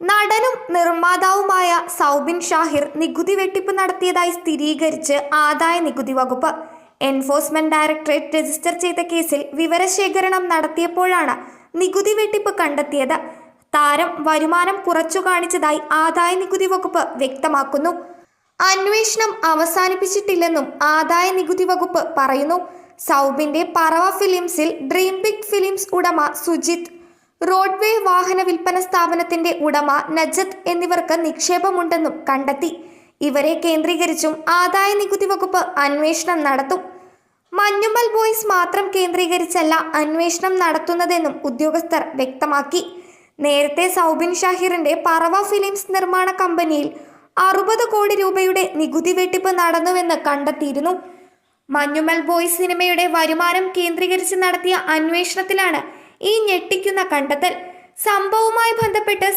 നടനും നിർമ്മാതാവുമായ സൗബിൻ ഷാഹിർ നികുതി വെട്ടിപ്പ് നടത്തിയതായി സ്ഥിരീകരിച്ച് ആദായ നികുതി വകുപ്പ്. എൻഫോഴ്സ്മെന്റ് ഡയറക്ടറേറ്റ് രജിസ്റ്റർ ചെയ്ത കേസിൽ വിവരശേഖരണം നടത്തിയപ്പോഴാണ് നികുതി വെട്ടിപ്പ് കണ്ടെത്തിയത്. താരം വരുമാനം കുറച്ചു കാണിച്ചതായി ആദായ നികുതി വകുപ്പ് വ്യക്തമാക്കുന്നു. അന്വേഷണം അവസാനിപ്പിച്ചിട്ടില്ലെന്നും ആദായ നികുതി വകുപ്പ് പറയുന്നു. സൗബിന്റെ പറവ ഫിലിംസിൽ ഡ്രീം ബിഗ് ഫിലിംസ് ഉടമ സുജിത് റോഡ്വേ വാഹന വിൽപ്പന സ്ഥാപനത്തിന്റെ ഉടമ നജത്ത് എന്നിവർക്ക് നിക്ഷേപമുണ്ടെന്നും കണ്ടെത്തി. ഇവരെ കേന്ദ്രീകരിച്ചും ആദായ നികുതി വകുപ്പ് അന്വേഷണം നടത്തും. മഞ്ഞുമൽ ബോയ്സ് മാത്രം കേന്ദ്രീകരിച്ചല്ല അന്വേഷണം നടത്തുന്നതെന്നും ഉദ്യോഗസ്ഥർ വ്യക്തമാക്കി. നേരത്തെ സൗബിൻ ഷാഹിറിന്റെ പറവ ഫിലിംസ് നിർമ്മാണ കമ്പനിയിൽ അറുപത് കോടി രൂപയുടെ നികുതി വെട്ടിപ്പ് നടന്നുവെന്ന് കണ്ടെത്തിയിരുന്നു. മഞ്ഞുമൽ ബോയ്സ് സിനിമയുടെ വരുമാനം കേന്ദ്രീകരിച്ച് നടത്തിയ അന്വേഷണത്തിലാണ് ഈ ഞെട്ടിക്കുന്ന കണ്ടെത്തൽ സംഭവവുമായി ബന്ധപ്പെട്ട്